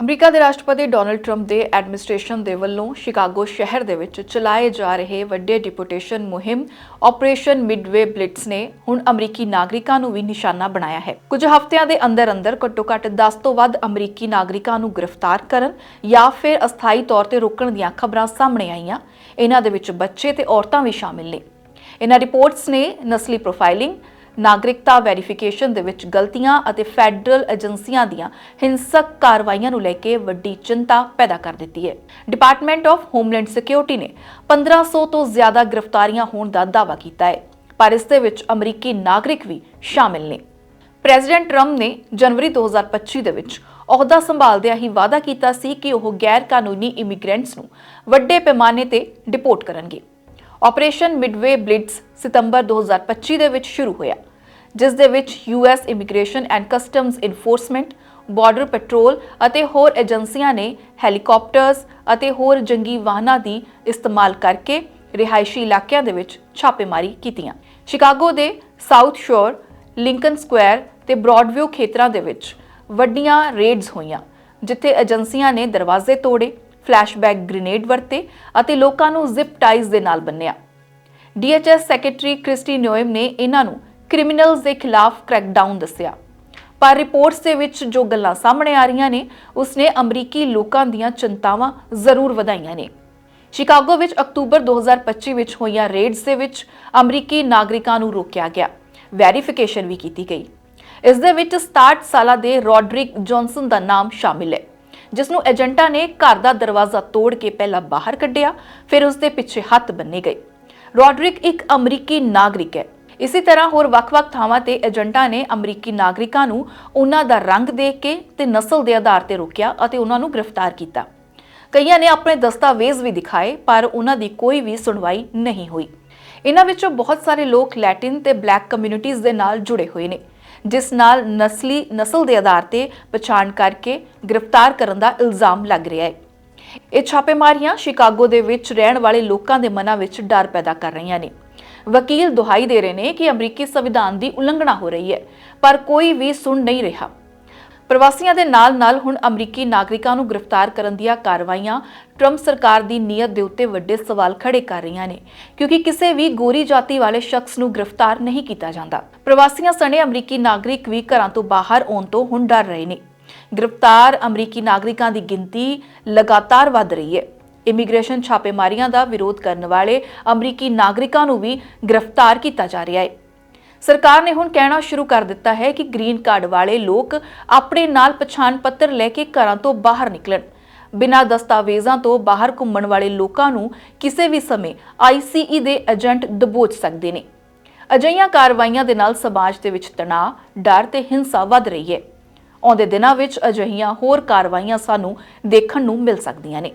America ਦੇ ਰਾਸ਼ਟਰਪਤੀ Donald Trump ਦੇ ਐਡਮਿਨਿਸਟ੍ਰੇਸ਼ਨ ਦੇ ਵੱਲੋਂ ਸ਼ਿਕਾਗੋ ਸ਼ਹਿਰ ਦੇ ਵਿੱਚ ਚਲਾਏ ਜਾ ਰਹੇ ਵੱਡੇ ਡਿਪੋਰਟੇਸ਼ਨ ਮੁਹਿੰਮ ਆਪਰੇਸ਼ਨ ਮਿਡਵੇ ਬਲਿਟਸ ਨੇ ਹੁਣ ਅਮਰੀਕੀ ਨਾਗਰਿਕਾਂ ਨੂੰ ਵੀ ਨਿਸ਼ਾਨਾ ਬਣਾਇਆ ਹੈ। ਕੁਝ ਹਫ਼ਤਿਆਂ ਦੇ ਅੰਦਰ ਅੰਦਰ ਘੱਟੋ-ਘੱਟ 10 ਤੋਂ ਵੱਧ ਅਮਰੀਕੀ ਨਾਗਰਿਕਾਂ ਨੂੰ ਗ੍ਰਿਫਤਾਰ ਕਰਨ ਜਾਂ ਫਿਰ ਅਸਥਾਈ ਤੌਰ ਤੇ ਰੋਕਣ ਦੀਆਂ ਖਬਰਾਂ ਸਾਹਮਣੇ ਆਈਆਂ। ਇਹਨਾਂ ਦੇ ਵਿੱਚ ਬੱਚੇ ਤੇ ਔਰਤਾਂ ਵੀ ਸ਼ਾਮਿਲ ਨੇ। ਇਹਨਾਂ ਰਿਪੋਰਟਸ ਨੇ ਨਸਲੀ ਪ੍ਰੋਫਾਈਲਿੰਗ ਨਾਗਰਿਕਤਾ ਵੈਰੀਫਿਕੇਸ਼ਨ ਦੇ ਵਿੱਚ ਗਲਤੀਆਂ ਅਤੇ ਫੈਡਰਲ ਏਜੰਸੀਆਂ ਦੀਆਂ ਹਿੰਸਕ ਕਾਰਵਾਈਆਂ ਨੂੰ ਲੈ ਕੇ ਵੱਡੀ ਚਿੰਤਾ ਪੈਦਾ ਕਰ ਦਿੱਤੀ ਹੈ। ਡਿਪਾਰਟਮੈਂਟ ਆਫ ਹੋਮਲੈਂਡ ਸਿਕਿਉਰਿਟੀ ਨੇ 1500 ਤੋਂ ਜ਼ਿਆਦਾ ਗ੍ਰਿਫਤਾਰੀਆਂ ਹੋਣ ਦਾ ਦਾਅਵਾ ਕੀਤਾ ਹੈ, ਪਰ ਇਸ ਦੇ ਵਿੱਚ ਅਮਰੀਕੀ ਨਾਗਰਿਕ ਵੀ ਸ਼ਾਮਿਲ ਨੇ। ਪ੍ਰੈਜ਼ੀਡੈਂਟ ਟਰੰਪ ਨੇ ਜਨਵਰੀ 2025 ਦੇ ਵਿੱਚ ਅਹੁਦਾ ਸੰਭਾਲਦਿਆਂ ਹੀ ਵਾਅਦਾ ਕੀਤਾ ਸੀ ਕਿ ਉਹ ਗੈਰ ਕਾਨੂੰਨੀ ਇਮੀਗ੍ਰੈਂਟਸ ਨੂੰ ਵੱਡੇ ਪੈਮਾਨੇ ਤੇ ਡਿਪੋਰਟ ਕਰਨਗੇ। ਆਪਰੇਸ਼ਨ ਮਿਡਵੇ ਬਲਿਟਸ ਸਤੰਬਰ 2025 ਦੇ ਵਿੱਚ ਸ਼ੁਰੂ ਹੋਇਆ, ਜਿਸ ਦੇ ਵਿੱਚ US immigration and customs enforcement border patrol ਅਤੇ ਹੋਰ ਏਜੰਸੀਆਂ ਨੇ ਹੈਲੀਕਾਪਟਰਸ ਅਤੇ ਹੋਰ ਜੰਗੀ ਵਾਹਨਾਂ ਦੀ ਇਸਤੇਮਾਲ ਕਰਕੇ ਰਿਹਾਇਸ਼ੀ ਇਲਾਕਿਆਂ ਦੇ ਵਿੱਚ ਛਾਪੇਮਾਰੀ ਕੀਤੀਆਂ। ਸ਼ਿਕਾਗੋ ਦੇ ਸਾਊਥ ਸ਼ੋਰ ਲਿੰਕਨ ਸਕੁਆਇਰ ਤੇ ਬ੍ਰੌਡਵਿਊ ਖੇਤਰਾਂ ਦੇ ਵਿੱਚ ਵੱਡੀਆਂ ਰੇਡਸ ਹੋਈਆਂ, ਜਿੱਥੇ ਏਜੰਸੀਆਂ ਨੇ ਦਰਵਾਜ਼ੇ ਤੋੜੇ ਫਲੈਸ਼ਬੈਕ ਗ੍ਰੇਨੇਡ ਵਰਤੇ ਅਤੇ ਲੋਕਾਂ ਨੂੰ ਜ਼ਿਪ ਟਾਈਜ਼ ਦੇ ਨਾਲ ਬੰਨਿਆ। ਡੀਐਚਐਸ ਸੈਕਟਰੀ ਕ੍ਰਿਸਟੀ ਨਿਓਇਮ ਨੇ ਇਹਨਾਂ ਨੂੰ ਕ੍ਰਿਮੀਨਲਸ ਦੇ ਖਿਲਾਫ ਕ੍ਰੈਕਡਾਊਨ ਦੱਸਿਆ। ਪਰ ਰਿਪੋਰਟਸ ਦੇ ਵਿੱਚ ਜੋ ਗੱਲਾਂ ਸਾਹਮਣੇ ਆ ਰਹੀਆਂ ਨੇ, ਉਸਨੇ ਅਮਰੀਕੀ ਲੋਕਾਂ ਦੀਆਂ ਚਿੰਤਾਵਾਂ ਜ਼ਰੂਰ ਵਧਾਈਆਂ ਨੇ। ਸ਼ਿਕਾਗੋ ਵਿੱਚ ਅਕਤੂਬਰ 2025 ਵਿੱਚ ਹੋਈਆਂ ਰੇਡਸ ਦੇ ਵਿੱਚ ਅਮਰੀਕੀ ਨਾਗਰਿਕਾਂ ਨੂੰ ਰੋਕਿਆ ਗਿਆ। ਵੈਰੀਫਿਕੇਸ਼ਨ ਵੀ ਕੀਤੀ ਗਈ। ਇਸ ਦੇ ਵਿੱਚ 67 ਸਾਲਾਂ ਦੇ ਰੋਡਰਿਕ ਜੌਨਸਨ ਦਾ ਨਾਮ ਸ਼ਾਮਿਲ ਹੈ। ਜਿਸ ਨੂੰ ਏਜੰਟਾਂ ਨੇ ਘਰ ਦਾ ਦਰਵਾਜ਼ਾ ਤੋੜ ਕੇ ਪਹਿਲਾਂ ਬਾਹਰ ਕੱਢਿਆ, ਫਿਰ ਉਸ ਦੇ ਪਿੱਛੇ ਹੱਥ ਬੰਨੇ ਗਏ। ਰੋਡਰਿਕ ਇੱਕ ਅਮਰੀਕੀ ਨਾਗਰਿਕ ਹੈ। ਇਸੇ ਤਰ੍ਹਾਂ ਹੋਰ ਵੱਖ-ਵੱਖ ਥਾਵਾਂ ਤੇ ਏਜੰਟਾਂ ਨੇ ਅਮਰੀਕੀ ਨਾਗਰਿਕਾਂ ਨੂੰ ਉਹਨਾਂ ਦਾ ਰੰਗ ਦੇਖ ਕੇ ਤੇ ਨਸਲ ਦੇ ਆਧਾਰ ਤੇ ਰੋਕਿਆ ਅਤੇ ਉਹਨਾਂ ਨੂੰ ਗ੍ਰਿਫਤਾਰ ਕੀਤਾ। ਕਈਆਂ ਨੇ ਆਪਣੇ ਦਸਤਾਵੇਜ਼ ਵੀ ਦਿਖਾਏ, ਪਰ ਉਹਨਾਂ ਦੀ ਕੋਈ ਵੀ ਸੁਣਵਾਈ ਨਹੀਂ ਹੋਈ। ਇਹਨਾਂ ਵਿੱਚੋਂ ਬਹੁਤ ਸਾਰੇ ਲੋਕ ਲੈਟਿਨ ਤੇ ਬਲੈਕ ਕਮਿਊਨਿਟੀਜ਼ ਦੇ ਨਾਲ ਜੁੜੇ ਹੋਏ ਨੇ। ਜਿਸ ਨਾਲ ਨਸਲੀ, ਨਸਲ ਦੇ ਆਧਾਰ ਤੇ ਪਛਾਣ ਕਰਕੇ ਗ੍ਰਿਫਤਾਰ ਕਰਨ ਦਾ ਇਲਜ਼ਾਮ ਲੱਗ ਰਿਹਾ ਹੈ। ਇਹ ਛਾਪੇਮਾਰੀਆਂ ਸ਼ਿਕਾਗੋ ਦੇ ਵਿੱਚ ਰਹਿਣ ਵਾਲੇ ਲੋਕਾਂ ਦੇ ਮਨਾਂ ਵਿੱਚ ਡਰ ਪੈਦਾ ਕਰ ਰਹੀਆਂ ਨੇ। ਵਕੀਲ ਦੁਹਾਈ ਦੇ ਰਹੇ ਨੇ ਕਿ ਅਮਰੀਕੀ ਸੰਵਿਧਾਨ ਦੀ ਉਲੰਘਣਾ ਹੋ ਰਹੀ ਹੈ, ਪਰ ਕੋਈ ਵੀ ਸੁਣ ਨਹੀਂ ਰਿਹਾ। ਪ੍ਰਵਾਸੀਆਂ ਦੇ ਨਾਲ-ਨਾਲ ਹੁਣ ਅਮਰੀਕੀ ਨਾਗਰਿਕਾਂ ਨੂੰ ਗ੍ਰਿਫਤਾਰ ਕਰਨ ਦੀਆਂ ਕਾਰਵਾਈਆਂ ਟਰੰਪ ਸਰਕਾਰ ਦੀ ਨੀਅਤ ਦੇ ਉੱਤੇ ਵੱਡੇ ਸਵਾਲ ਖੜੇ ਕਰ ਰਹੀਆਂ ਨੇ, ਕਿਉਂਕਿ ਕਿਸੇ ਵੀ ਗੋਰੀ ਜਾਤੀ ਵਾਲੇ ਸ਼ਖਸ ਨੂੰ ਗ੍ਰਿਫਤਾਰ ਨਹੀਂ ਕੀਤਾ ਜਾਂਦਾ। ਪ੍ਰਵਾਸੀਆਂ ਸਣੇ ਅਮਰੀਕੀ ਨਾਗਰਿਕ ਵੀ ਘਰਾਂ ਤੋਂ ਬਾਹਰ ਆਉਣ ਤੋਂ ਹੁਣ ਡਰ ਰਹੇ ਨੇ। ਗ੍ਰਿਫਤਾਰ ਅਮਰੀਕੀ ਨਾਗਰਿਕਾਂ ਦੀ ਗਿਣਤੀ ਲਗਾਤਾਰ ਵਧ ਰਹੀ ਹੈ। ਇਮੀਗ੍ਰੇਸ਼ਨ ਛਾਪੇਮਾਰੀਆਂ ਦਾ ਵਿਰੋਧ ਕਰਨ ਵਾਲੇ ਅਮਰੀਕੀ ਨਾਗਰਿਕਾਂ ਨੂੰ ਵੀ ਗ੍ਰਿਫਤਾਰ ਕੀਤਾ ਜਾ ਰਿਹਾ ਹੈ। ਸਰਕਾਰ ਨੇ ਹੁਣ ਕਹਿਣਾ ਸ਼ੁਰੂ ਕਰ ਦਿੱਤਾ ਹੈ ਕਿ ਗ੍ਰੀਨ ਕਾਰਡ ਵਾਲੇ ਲੋਕ ਆਪਣੇ ਨਾਲ ਪਛਾਣ ਪੱਤਰ ਲੈ ਕੇ ਘਰਾਂ ਤੋਂ ਬਾਹਰ ਨਿਕਲਣ। ਬਿਨਾਂ ਦਸਤਾਵੇਜ਼ਾਂ ਤੋਂ ਬਾਹਰ ਘੁੰਮਣ ਵਾਲੇ ਲੋਕਾਂ ਨੂੰ ਕਿਸੇ ਵੀ ਸਮੇਂ ਆਈਸੀਈ ਦੇ ਏਜੰਟ ਦਬੋਚ ਸਕਦੇ ਨੇ। ਅਜਿਹੀਆਂ ਕਾਰਵਾਈਆਂ ਦੇ ਨਾਲ ਸਮਾਜ ਦੇ ਵਿੱਚ ਤਣਾਅ, ਡਰ ਤੇ ਹਿੰਸਾ ਵੱਧ ਰਹੀ ਹੈ। ਆਉਂਦੇ ਦਿਨਾਂ ਵਿੱਚ ਅਜਿਹੀਆਂ ਹੋਰ ਕਾਰਵਾਈਆਂ ਸਾਨੂੰ ਦੇਖਣ ਨੂੰ ਮਿਲ ਸਕਦੀਆਂ ਨੇ।